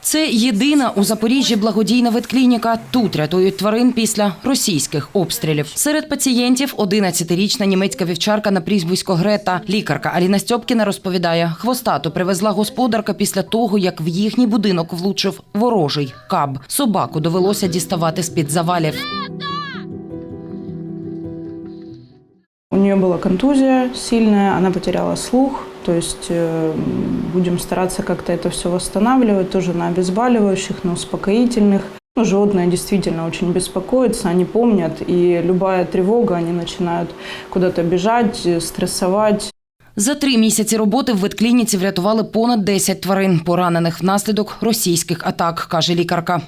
Це єдина у Запоріжжі благодійна ветклініка. Тут рятують тварин після російських обстрілів. Серед пацієнтів 11-річна німецька вівчарка на прізвисько Грета. Лікарка Аліна Стьопкіна розповідає, хвостату привезла господарка після того, як в їхній будинок влучив ворожий каб. Собаку довелося діставати з-під завалів. У нее была контузия сильная, она потеряла слух. То есть э, будем стараться как-то это все восстанавливать, тоже на обезболивающих, на успокоительных. Ну, животные действительно очень беспокоятся, они помнят, и любая тревога, они начинают куда-то бежать, э, стрессовать. За три місяці роботи в ветклініці врятували понад 10 тварин, поранених внаслідок російських атак, каже лікарка.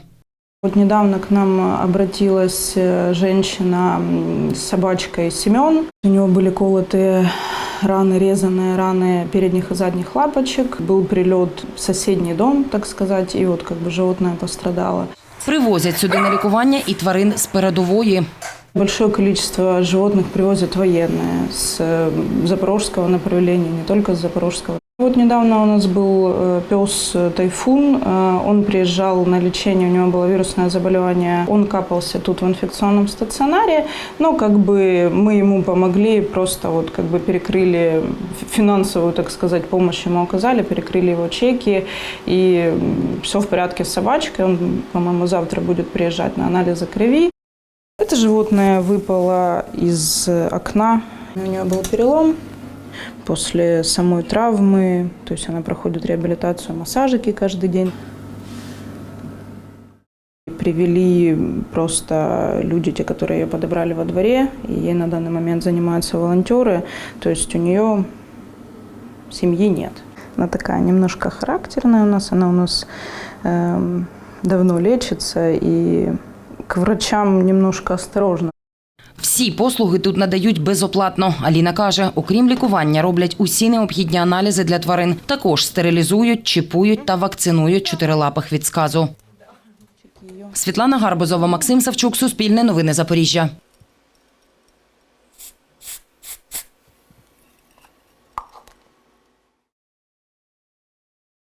Вот недавно к нам обратилась э, женщина м, с собачкой Семен. У него были колотые раны, резанные раны передних и задних лапочек. Был прилет в соседний дом, так сказать, и вот как бы животное пострадало. Привозять сюди на лікування і тварин з передової. Большое количество животных привозят военные с э, запорожского направления, не только с запорожского. Вот недавно у нас был э, пес Тайфун. Э, Он приезжал на лечение, у него было вирусное заболевание. Он капался тут в инфекционном стационаре, но как бы мы ему помогли, просто вот как бы перекрыли финансовую, так сказать, помощь ему оказали, перекрыли его чеки, и все в порядке с собачкой. Он, по-моему, завтра будет приезжать на анализы крови. Это животное выпало из окна. У нее был перелом после самой травмы. То есть она проходит реабилитацию, массажики каждый день. Привели просто люди, те, которые ее подобрали во дворе, и ей на данный момент занимаются волонтеры. То есть у нее семьи нет. Она такая немножко характерная у нас, она у нас эм, давно лечится, и к врачам немножко осторожно. Всі послуги тут надають безоплатно. Аліна каже, окрім лікування, роблять усі необхідні аналізи для тварин. Також стерилізують, чіпують та вакцинують чотирилапих від сказу. Світлана Гарбузова, Максим Савчук, Суспільне новини Запоріжжя.